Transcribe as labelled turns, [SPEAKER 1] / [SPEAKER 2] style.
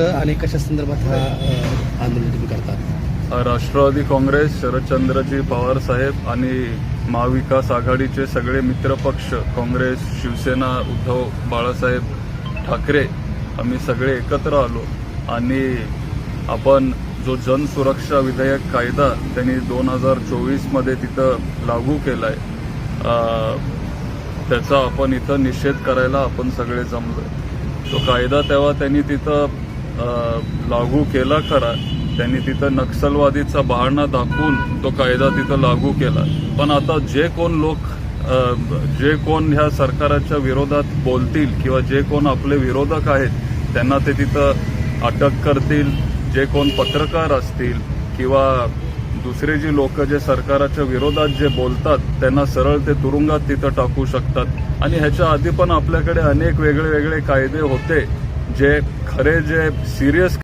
[SPEAKER 1] वाटतं आणि कशा संदर्भात हा आंदोलन तुम्ही करता?
[SPEAKER 2] राष्ट्रवादी काँग्रेस शरदचंद्रजी पवार साहेब आणि महाविकास आघाडीचे सगळे मित्रपक्ष काँग्रेस शिवसेना उद्धव बाळासाहेब ठाकरे आम्ही सगळे एकत्र आलो. आणि आपण जो जनसुरक्षा विधेयक कायदा त्यांनी दोन हजार चोवीसमध्ये तिथं लागू केलाय त्याचा आपण इथं निषेध करायला आपण सगळे जमलोय. तो कायदा तेव्हा त्यांनी तिथं लागू केला खरा. त्यांनी तिथं नक्षलवादीचा बहाणा दाखवून तो कायदा तिथं लागू केला. पण आता जे कोण लोक जे कोण ह्या सरकाराच्या विरोधात बोलतील किंवा जे कोण आपले विरोधक आहेत त्यांना ते तिथं अटक करतील जे कोण पत्रकार असतील किंवा दुसरे जी लोक जे सरकाराच्या विरोधात जे बोलतात त्यांना सरळ ते तुरुंगात तिथं टाकू शकतात. आणि ह्याच्या आधी पण आपल्याकडे अनेक वेगळे वेगळे कायदे होते जे खरे जे सिरियस